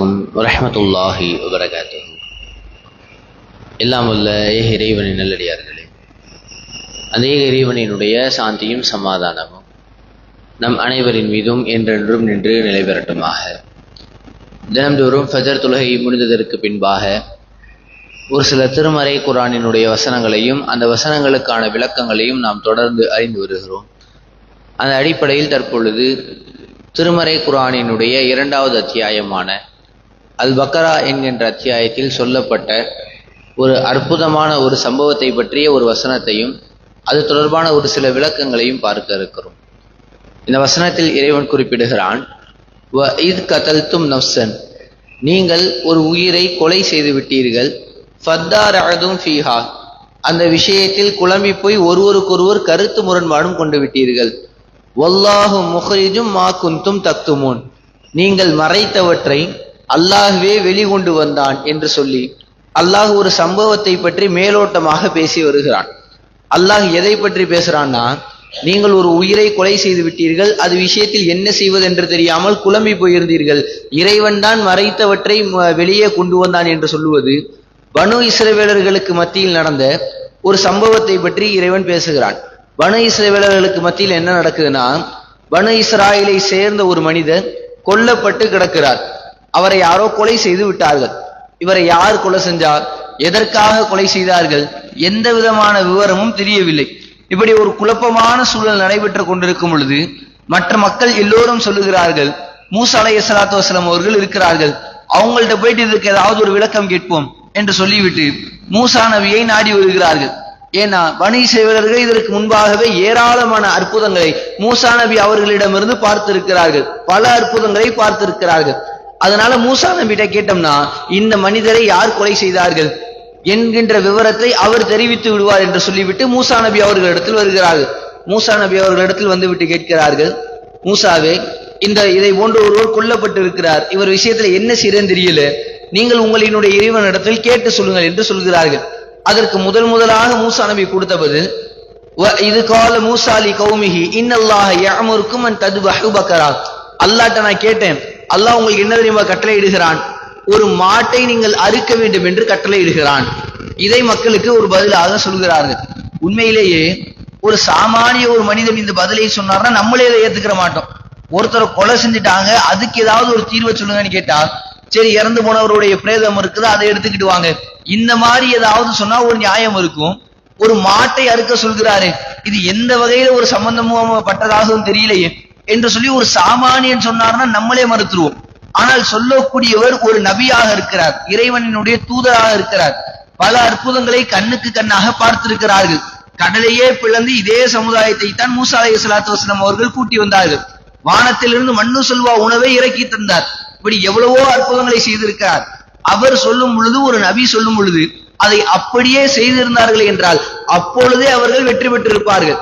அலைக்கும் வரஹமத்துல்லாஹி வபரகாத்து எல்லாம் உள்ள ஏக இறைவனின் நல்லடியார்களே. அந்த ஏக இறைவனினுடைய சாந்தியும் சமாதானமும் நம் அனைவரின் மீதும் என்றென்றும் நின்று நிலை பெறட்டுமாக. தினம்தோறும் ஃபஜர் தொழுகை முடிந்ததற்கு பின்பாக ஒரு சில திருமறை குரானினுடைய வசனங்களையும் அந்த வசனங்களுக்கான விளக்கங்களையும் நாம் தொடர்ந்து அறிந்து வருகிறோம். அந்த அடிப்படையில் தற்பொழுது திருமறை குரானினுடைய இரண்டாவது அத்தியாயமான அல் பக்கரா என்கின்ற அத்தியாயத்தில் சொல்லப்பட்ட ஒரு அற்புதமான ஒரு சம்பவத்தை பற்றிய ஒரு வசனத்தையும் அது தொடர்பான ஒரு சில விளக்கங்களையும் பார்க்க இருக்கிறோம். இந்த வசனத்தில் இறைவன் குறிப்பிடுகிறான் வ இத் கதல்தும் நப்சன் நீங்கள் ஒரு உயிரை கொலை செய்து விட்டீர்கள் ஃபத்தார் அழதும் ஃபீஹா. அந்த விஷயத்தில் குழம்பி போய் ஒருவருக்கொருவர் கருத்து முரண்பாடும் கொண்டு விட்டீர்கள். ஒல்லாஹும் முஹரிஜும் மா குந்தும் தக்துமூன். நீங்கள் மறைத்தவற்றை அல்லாஹ்வே வெளிகொண்டு வந்தான் என்று சொல்லி அல்லாஹ் ஒரு சம்பவத்தை பற்றி மேலோட்டமாக பேசி வருகிறான். அல்லாஹ் எதை பற்றி பேசுறான்னா நீங்கள் ஒரு உயிரை கொலை செய்து விட்டீர்கள் அது விஷயத்தில் என்ன செய்வது என்று தெரியாமல் குழம்பி போயிருந்தீர்கள். இறைவன் தான் மறைத்தவற்றை ம- வெளியே கொண்டு வந்தான் என்று சொல்லுவது பனு இஸ்ரவேலர்களுக்கு மத்தியில் நடந்த ஒரு சம்பவத்தை பற்றி இறைவன் பேசுகிறான். பனு இஸ்ரவேலர்களுக்கு மத்தியில் என்ன நடக்குதுன்னா பனு இஸ்ராயலை சேர்ந்த ஒரு மனிதர் கொல்லப்பட்டு கிடக்கிறார். அவரை யாரோ கொலை செய்து விட்டார்கள். இவரை யார் கொலை செஞ்சார்? எதற்காக கொலை செய்தார்கள்? எந்த விதமான விவரமும் தெரியவில்லை. இப்படி ஒரு குழப்பமான சூழல் நடைபெற்று கொண்டிருக்கும் பொழுது மற்ற மக்கள் எல்லோரும் சொல்லுகிறார்கள் மூசா அலை சலாத்து வசலம் அவர்கள் இருக்கிறார்கள். அவங்கள்ட்ட போயிட்டு இதுக்கு ஏதாவது ஒரு விளக்கம் கேட்போம் என்று சொல்லிவிட்டு மூசா நபியை நாடி வருகிறார்கள். ஏன்னா பணி செய்வர்கள் இதற்கு முன்பாகவே ஏராளமான அற்புதங்களை மூசா நபி அவர்களிடமிருந்து பார்த்திருக்கிறார்கள். பல அற்புதங்களை பார்த்திருக்கிறார்கள். அதனால மூசா நம்பிட்ட கேட்டோம்னா இந்த மனிதரை யார் கொலை செய்தார்கள் என்கின்ற விவரத்தை அவர் தெரிவித்து விடுவார் என்று சொல்லிவிட்டு மூசா நபி அவர்களிடத்தில் வருகிறார்கள். மூசா நபி அவர்களிடத்தில் வந்துவிட்டு கேட்கிறார்கள் மூசாவே இந்த இதை போன்ற ஒருவர் கொல்லப்பட்டு இருக்கிறார் இவர் விஷயத்துல என்ன செய்யறதுன்னு தெரியல. நீங்கள் உங்களினுடைய இறைவனிடத்தில் கேட்டு சொல்லுங்கள் என்று சொல்கிறார்கள். அதற்கு முதல் முதலாக மூசா நபி கொடுத்த பதில் "வ- இது கால மூசாலி கௌமிகி இன்னல்லாக யாமருக்கும் அன் ததுபஹு நான் கேட்டேன் அல்லாஹ் உங்களுக்கு என்ன தெரியுமா கட்டளை இடுகிறான்? ஒரு மாட்டை நீங்கள் அறுக்க வேண்டும் என்று கட்டளை இடுகிறான். இதை மக்களுக்கு ஒரு பதிலாக சொல்கிறார்கள். உண்மையிலேயே ஒரு சாமானிய ஒரு மனிதன் இந்த பதிலை சொன்னார்னா நம்மளே இதை ஏத்துக்கிற மாட்டோம். ஒருத்தரை கொலை செஞ்சுட்டாங்க அதுக்கு ஏதாவது ஒரு தீர்வை சொல்லுங்கன்னு கேட்டா சரி இறந்து போனவருடைய பிரேதம் இருக்குது அதை எடுத்துக்கிட்டு வாங்க இந்த மாதிரி ஏதாவது சொன்னா ஒரு நியாயம் இருக்கும். ஒரு மாட்டை அறுக்க சொல்கிறாரு. இது எந்த வகையில ஒரு சம்பந்தமும் பட்டதாகவும் தெரியலையே. என்று சொல்லி ஒரு சாமானியன் சொன்னார்னா நம்மளே மறுத்துருவோம். ஆனால் சொல்லக்கூடியவர் ஒரு நபியாக இருக்கிறார். இறைவனினுடைய தூதராக இருக்கிறார். பல அற்புதங்களை கண்ணுக்கு கண்ணாக பார்த்திருக்கிறார்கள். கடலையே பிளந்து இதே சமுதாயத்தை தான் மூசா அலை சலாத்து வசலம் அவர்கள் கூட்டி வந்தார்கள். வானத்திலிருந்து மண்ணு சொல்வா உணவை இறக்கி தந்தார். இப்படி எவ்வளவோ அற்புதங்களை செய்திருக்கிறார். அவர் சொல்லும் பொழுது ஒரு நபி சொல்லும் பொழுது அதை அப்படியே செய்திருந்தார்கள் என்றால் அப்பொழுதே அவர்கள் வெற்றி பெற்றிருப்பார்கள்.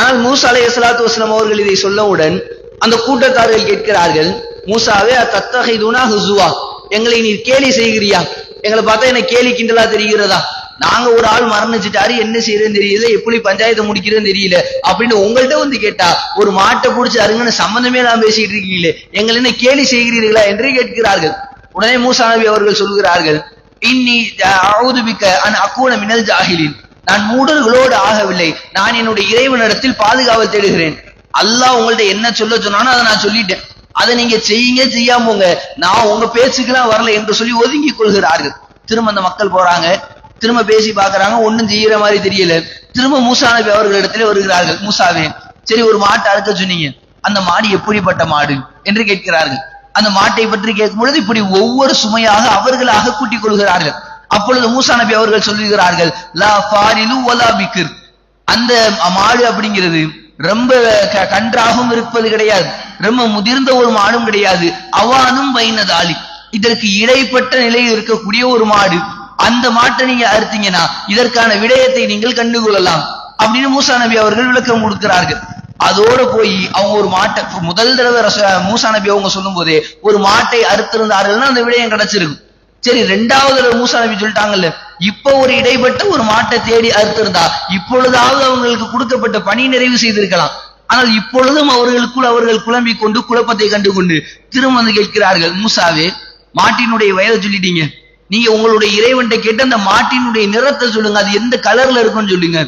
ஆனால் மூசா அலை சலாத்து வஸ்லாம் அவர்கள் இதை சொல்லவுடன் அந்த கூட்டத்தார்கள் கேட்கிறார்கள் மூசாவே தத்தகை துனா ஹுசுவா எங்களை நீ கேலி செய்கிறியா? எங்களை பார்த்தா என்ன கேலி கிண்டலா தெரிகிறதா? நாங்க ஒரு ஆள் மரணிச்சுட்டாரு என்ன செய்யறதுன்னு தெரியல எப்படி பஞ்சாயத்தை முடிக்கிறதுன்னு தெரியல அப்படின்னு உங்கள்ட்ட வந்து கேட்டா ஒரு மாட்டை பிடிச்சி அருங்கன்னு சம்பந்தமே நான் பேசிட்டு இருக்கீங்களே எங்களை என்ன கேலி செய்கிறீர்களா என்று கேட்கிறார்கள். உடனே மூசா நபி அவர்கள் சொல்கிறார்கள் இன்னி அவுதுபிக்க அன் அக்கூன மினல் ஜாஹிலின். நான் மூடர்களோடு ஆகவில்லை. நான் என்னுடைய இறைவனிடத்தில் பாதுகாவல் தேடுகிறேன். அல்லாஹ் உங்கள்ட்ட என்ன சொல்ல சொன்னானோ அதை நான் சொல்லிட்டேன். அதை நீங்க செய்யுங்க செய்யாம போங்க. நான் உங்க பேச்சுக்கெல்லாம் வரல என்று சொல்லி ஒதுங்கி கொள்கிறார்கள். திரும்ப அந்த மக்கள் போறாங்க. திரும்ப பேசி பார்க்கறாங்க. ஒன்னும் செய்யற மாதிரி தெரியல. திரும்ப மூசா நபி அவர்களிடத்திலே வருகிறார்கள். மூசாவே சரி ஒரு மாட்டை அறுக்க சொன்னீங்க. அந்த மாடு எப்படிப்பட்ட மாடு என்று கேட்கிறார்கள். அந்த மாட்டை பற்றி கேட்கும் பொழுது இப்படி ஒவ்வொரு சுமையாக அவர்களாக கூட்டிக் கொள்கிறார்கள். அப்பொழுது மூசா நபி அவர்கள் சொல்லுகிறார்கள் லா ஃபாரிலு அந்த மாடு அப்படிங்கிறது ரொம்ப கன்றாகவும் இருப்பது கிடையாது. ரொம்ப முதிர்ந்த ஒரு மாடும் கிடையாது. அவானும் வைனதாலி இதற்கு இடைப்பட்ட நிலையில் இருக்கக்கூடிய ஒரு மாடு. அந்த மாட்டை நீங்க அறுத்தீங்கன்னா இதற்கான விடயத்தை நீங்கள் கண்டுகொள்ளலாம் அப்படின்னு மூசா நபி அவர்கள் விளக்கம் கொடுக்கிறார்கள். அதோட போய் அவங்க ஒரு மாட்டை முதல் தடவை மூசா நபி அவங்க சொல்லும் போதே ஒரு மாட்டை அறுத்திருந்தார்கள்னா அந்த விடயம் கிடைச்சிருக்கும். சரி ரெண்டாவது மூசா நபி சொல்லிட்டாங்கல்ல இப்ப ஒரு இடைப்பட்ட ஒரு மாட்டை தேடி அறுத்திருந்தா இப்பொழுதாவது அவங்களுக்கு கொடுக்கப்பட்ட பணி நிறைவு செய்திருக்கலாம். ஆனால் இப்பொழுதும் அவர்களுக்குள் அவர்கள் குழம்பி கொண்டு குழப்பத்தை கண்டு கொண்டு திரும்ப வந்து கேட்கிறார்கள். மூசாவே மாட்டினுடைய வயதை சொல்லிட்டீங்க. நீங்க உங்களுடைய இறைவன்கிட்ட கேட்டு அந்த மாட்டினுடைய நிறத்தை சொல்லுங்க. அது எந்த கலர்ல இருக்கும்னு சொல்லுங்க.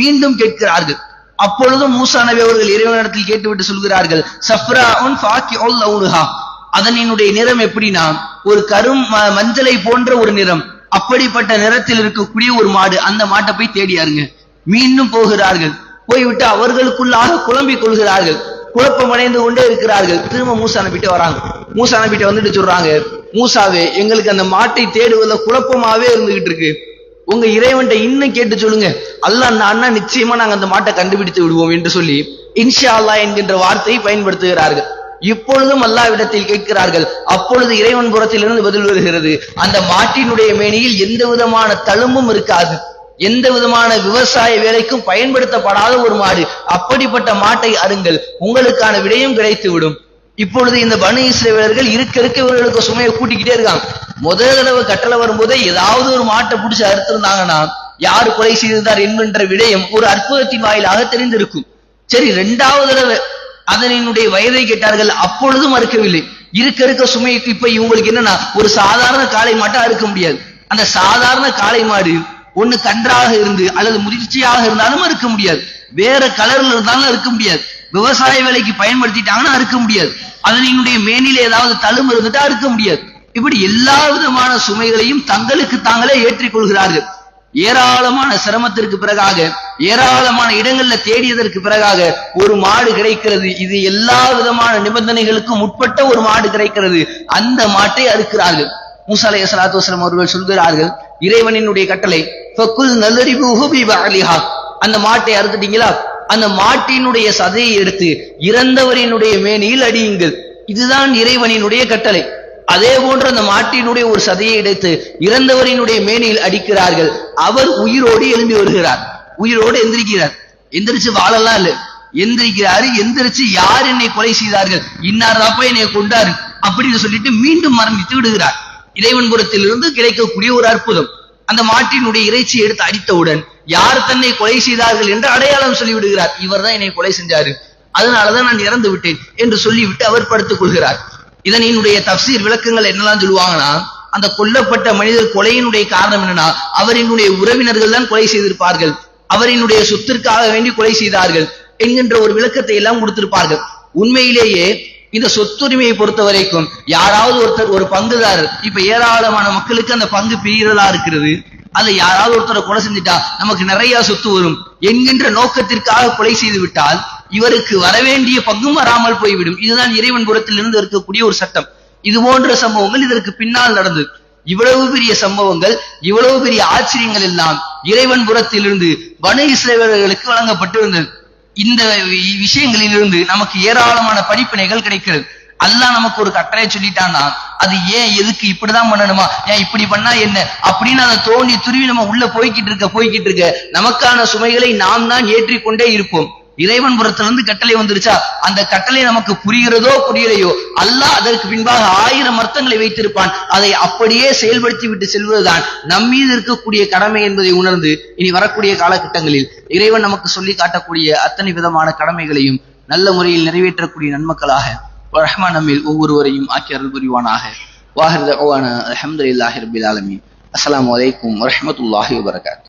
மீண்டும் கேட்கிறார்கள். அப்பொழுதும் மூசா நபி அவர்கள் இறைவனிடத்தில் கேட்டுவிட்டு சொல்கிறார்கள் சஃப்ராஉன் ஃபாக்கிஉல் லவுனுஹா. அதனினுடைய நிறம் எப்படின்னா ஒரு கரும் மஞ்சளை போன்ற ஒரு நிறம். அப்படிப்பட்ட நிறத்தில் இருக்கக்கூடிய ஒரு மாடு அந்த மாட்டை போய் தேடியாருங்க மீண்டும் போகிறார்கள். போய்விட்டு அவர்களுக்குள்ளாக குழம்பிக் கொள்கிறார்கள். குழப்பமடைந்து கொண்டே இருக்கிறார்கள். திரும்ப மூசா அனுப்பிட்டு வராங்க. மூசா அனுப்பிட்டு வந்துட்டு சொல்றாங்க மூசாவே எங்களுக்கு அந்த மாட்டை தேடுவதில் குழப்பமாவே இருந்துகிட்டு இருக்கு. உங்க இறைவன்ட்ட இன்னும் கேட்டு சொல்லுங்க. அல்ல அண்ணா நிச்சயமா நாங்க அந்த மாட்டை கண்டுபிடித்து விடுவோம் என்று சொல்லி இன்ஷா அல்லாஹ் என்கின்ற வார்த்தையை பயன்படுத்துகிறார்கள். இப்பொழுதும் அல்லாவிடத்தில் கேட்கிறார்கள் அப்பொழுது இறைவன் புறத்திலிருந்து பதில் வருகிறது. அந்த மாட்டினுடைய மேனியில் எந்த விதமான தழும்பும் இருக்காது. எந்த விதமான விவசாய வேலைக்கும் பயன்படுத்தப்படாத ஒரு மாடு. அப்படிப்பட்ட மாட்டை அருங்கள் உங்களுக்கான விடையும் கிடைத்து விடும் இப்பொழுது இந்த பனு இஸ்ரேலர்கள் இருக்க இருக்க இவர்களுக்கு சுமையை கூட்டிக்கிட்டே இருக்காங்க. முதல் தடவை கட்டளை வரும்போதே ஏதாவது ஒரு மாட்டை பிடிச்சி அறுத்திருந்தாங்கன்னா யார் கொலை செய்திருந்தார் என்கின்ற விடயம் ஒரு அற்புதத்தின் வாயிலாக தெரிந்திருக்கும். சரி ரெண்டாவது தடவை அதனினுடைய வயதை கேட்டார்கள். அப்பொழுதும் அறுக்கவில்லை இருக்க இருக்க சுமைக்கு இப்ப இவங்களுக்கு என்னன்னா ஒரு சாதாரண காளை மாட்டா அறுக்க முடியாது. அந்த சாதாரண காளை மாடு ஒண்ணு கன்றாக இருந்து அல்லது முதிர்ச்சியாக இருந்தாலும் அறுக்க முடியாது. வேற கலர்ல இருந்தாலும் அறுக்க முடியாது. விவசாய வேலைக்கு பயன்படுத்திட்டாங்கன்னா அறுக்க முடியாது. அதனினுடைய மேனில ஏதாவது தழும்பு இருந்துட்டா அறுக்க முடியாது. இப்படி எல்லா விதமான சுமைகளையும் தங்களுக்கு தாங்களே ஏற்றிக் கொள்கிறார்கள். ஏராளமான சிரமத்திற்கு பிறகாக ஏராளமான இடங்கள்ல தேடியதற்கு பிறகாக ஒரு மாடு கிடைக்கிறது. இது எல்லா விதமான நிபந்தனைகளுக்கும் உட்பட்ட ஒரு மாடு கிடைக்கிறது. அந்த மாட்டை அறுக்கிறார்கள். மூசா சலாத்து ஸலாத்து அவர்கள் சொல்கிறார்கள் இறைவனினுடைய கட்டளை ஃபக்குல் நல்லறிவுஹு அந்த மாட்டை அறுத்துட்டீங்களா? அந்த மாட்டினுடைய சதையை எடுத்து இறந்தவரினுடைய மேனியில் அடியுங்கள். இதுதான் இறைவனினுடைய கட்டளை. அதே போன்று அந்த மாட்டினுடைய ஒரு சதையை எடுத்து இறந்தவரினுடைய மேனியில் அடிக்கிறார்கள். அவர் உயிரோடு எழும்பி வருகிறார். உயிரோடு எந்திரிக்கிறார். எந்திரிச்சு வாழலாம் இல்ல. எந்திரிக்கிறாரு எந்திரிச்சு யார் என்னை கொலை செய்தார்கள்? இன்னார் இன்னார்தாப்பா என்னை கொண்டாரு? அப்படின்னு சொல்லிட்டு மீண்டும் மரணித்து விடுகிறார். இறைவன் புறத்திலிருந்து கிடைக்கக்கூடிய ஒரு அற்புதம். அந்த மாட்டினுடைய இறைச்சியை எடுத்து அடித்தவுடன் யார் தன்னை கொலை செய்தார்கள் என்று அடையாளம் சொல்லிவிடுகிறார். இவர் இவர்தான் என்னை கொலை செஞ்சாரு. அதனாலதான் நான் இறந்து விட்டேன் என்று சொல்லிவிட்டு அவர் படுத்துக் கொள்கிறார். இதனினுடைய தப்சீர் விளக்கங்கள் என்னெல்லாம் சொல்லுவாங்கன்னா அந்த கொல்லப்பட்ட மனிதர் கொலையினுடைய காரணம் என்னன்னா அவரினுடைய உறவினர்கள் தான் கொலை செய்திருப்பார்கள். அவரினுடைய சொத்திற்காக வேண்டி கொலை செய்தார்கள் என்கின்ற ஒரு விளக்கத்தை எல்லாம் கொடுத்திருப்பார்கள். உண்மையிலேயே இந்த சொத்துரிமையை பொறுத்த வரைக்கும் யாராவது ஒருத்தர் ஒரு பங்குதாரர் இப்ப ஏராளமான மக்களுக்கு அந்த பங்கு பிரியறதா இருக்கிறது. அதை யாராவது ஒருத்தரை கொலை செஞ்சுட்டா நமக்கு நிறைய சொத்து வரும். என்கின்ற நோக்கத்திற்காக கொலை செய்து விட்டால் இவருக்கு வரவேண்டிய பங்கும் வராமல் போய்விடும். இதுதான் இறைவன் புறத்தில் இருந்து இருக்கக்கூடிய ஒரு சட்டம். இது போன்ற சம்பவங்கள் இதற்கு பின்னால் நடந்தது. இவ்வளவு பெரிய சம்பவங்கள் இவ்வளவு பெரிய ஆச்சரியங்கள் எல்லாம் இறைவன் புறத்திலிருந்து வன இஸ்ரேவர்களுக்கு வழங்கப்பட்டிருந்தது. இந்த விஷயங்களிலிருந்து நமக்கு ஏராளமான படிப்பினைகள் கிடைக்கிறது. அல்லாஹ் நமக்கு ஒரு கட்டளை சொல்லிட்டான்னா அது ஏன் எதுக்கு இப்படிதான் பண்ணணுமா? ஏன் இப்படி பண்ணா என்ன? அப்படின்னு அதை தோண்டி துருவி நம்ம உள்ள போய்கிட்டு இருக்க போய்கிட்டு இருக்க நமக்கான சுமைகளை நாம் தான் ஏற்றிக்கொண்டே இருப்போம். இறைவன் புறத்திலிருந்து கட்டளை வந்துருச்சா? அந்த கட்டளை நமக்கு புரிகிறதோ புரியலையோ அல்லாஹ் அதற்கு பின்பாக ஆயிரம் அர்த்தங்களை வைத்திருப்பான். அதை அப்படியே செயல்படுத்தி விட்டு செல்வதுதான் நம் மீது இருக்கக்கூடிய கடமை என்பதை உணர்ந்து இனி வரக்கூடிய காலகட்டங்களில் இறைவன் நமக்கு சொல்லி காட்டக்கூடிய அத்தனை விதமான கடமைகளையும் நல்ல முறையில் நிறைவேற்றக்கூடிய நன்மக்களாக ரஹ்மான் நம்மில் ஒவ்வொருவரையும் ஆக்கி அருள் புரிவானாக. வாஹர் அலமதுல்லாஹி ரபில் ஆலமி அஸ்லாம் வலைக்கும் வரமத்துல்லாஹி வபரகாத்.